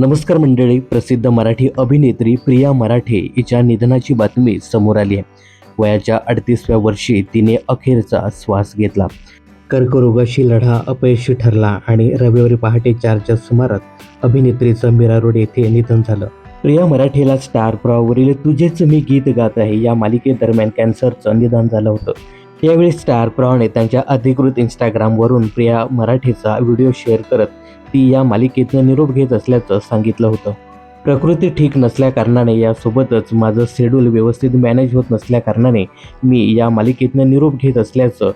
नमस्कार मंडळी प्रसिद्ध मराठी अभिनेत्री प्रिया मराठे हिच्या निधनाची बातमी समोर आली आहे. वयाच्या अडतीसव्या वर्षी तिने अखेरचा श्वास घेतला. कर्करोगाशी लढा अपयशी ठरला आणि रविवारी पहाटे चारच्या सुमारास अभिनेत्रीचं मीरा रोड येथे निधन झालं. प्रिया मराठेला स्टार प्रवाहवरील तुझेच मी गीत गात आहे या मालिकेदरम्यान कॅन्सरचं निधन झालं होतं. यावेळी स्टार प्रवाहने त्यांच्या अधिकृत इंस्टाग्रामवरून प्रिया मराठीचा व्हिडिओ शेअर करत ती या मालिकेतनं निरोप घेत असल्याचं सांगितलं होतं. प्रकृती ठीक नसल्याकारणाने यासोबतच माझं शेड्यूल व्यवस्थित मॅनेज होत नसल्याकारणाने मी या मालिकेतनं निरोप घेत असल्याचं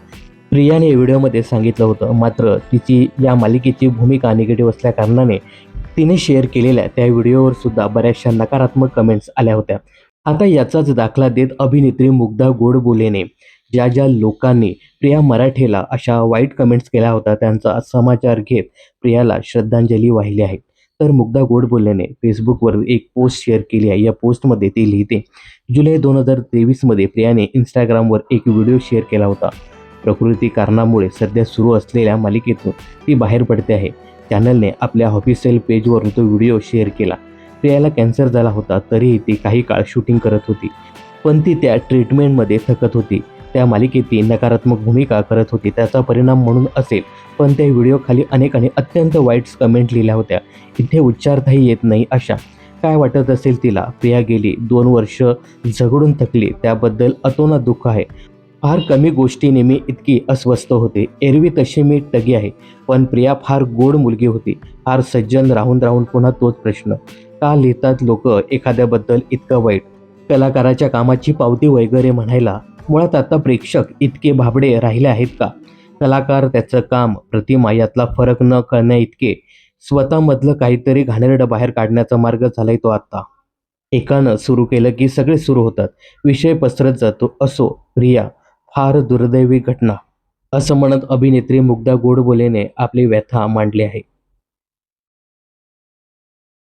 प्रियाने व्हिडिओमध्ये सांगितलं होतं. मात्र तिची या मालिकेची भूमिका निगेटिव्ह असल्याकारणाने तिने शेअर केलेल्या त्या व्हिडिओवर सुद्धा बऱ्याचशा नकारात्मक कमेंट्स आल्या होत्या. आता याचाच दाखला देत अभिनेत्री मुग्धा गोडबोलेने ज्या ज्या लोकांनी प्रिया मराठेला अशा वाईट कमेंट्स केल्या होत्या त्यांचा समाचार घेत प्रियाला श्रद्धांजली वाहिली आहे. तर मुग्धा गोडबोलेने फेसबुकवर एक पोस्ट शेअर केली आहे. या पोस्टमध्ये ती लिहिते जुलै दोन हजार तेवीसमध्ये प्रियाने इंस्टाग्रामवर एक व्हिडिओ शेअर केला होता. प्रकृती कारणामुळे सध्या सुरू असलेल्या मालिकेतून ती बाहेर पडते आहे. चॅनलने आपल्या ऑफिशियल पेजवरून तो व्हिडिओ शेअर केला. प्रियाला कॅन्सर झाला होता तरीही ती काही काळ शूटिंग करत होती. पण ती त्या ट्रीटमेंटमध्ये थकत होती. त्या मालिकेत ती नकारात्मक भूमिका करत होती त्याचा परिणाम म्हणून असेल. पण त्या व्हिडिओखाली अनेकांनी अत्यंत वाईट कमेंट लिहिल्या होत्या. इथे उच्चारताही येत नाही अशा. काय वाटत असेल तिला? प्रिया गेली दोन वर्ष झगडून थकली त्याबद्दल अतोनात दुःख आहे. फार कमी गोष्टीने मी इतकी अस्वस्थ होते. एरवी तशी मी टगी आहे पण प्रिया फार गोड मुलगी होती. फार सज्जन राहून राहून पुन्हा तोच प्रश्न. का लिहितात लोक एखाद्याबद्दल इतकं वाईट? कलाकाराच्या कामाची पावती वगैरे म्हणायला मुळात आता प्रेक्षक इतके भाबडे राहिले आहेत का? कलाकार त्याचं काम प्रतिमा यातला फरक न कळण्या इतके स्वतःमधलं काहीतरी घाणेरडं बाहेर काढण्याचा मार्ग झालाय तो आत्ता. एकानं सुरू केलं की सगळे सुरू होतात. विषय पसरत जातो. असो प्रिया फार दुर्दैवी घटना. असं म्हणत अभिनेत्री मुग्धा गोडबोलेने आपली व्यथा मांडली आहे.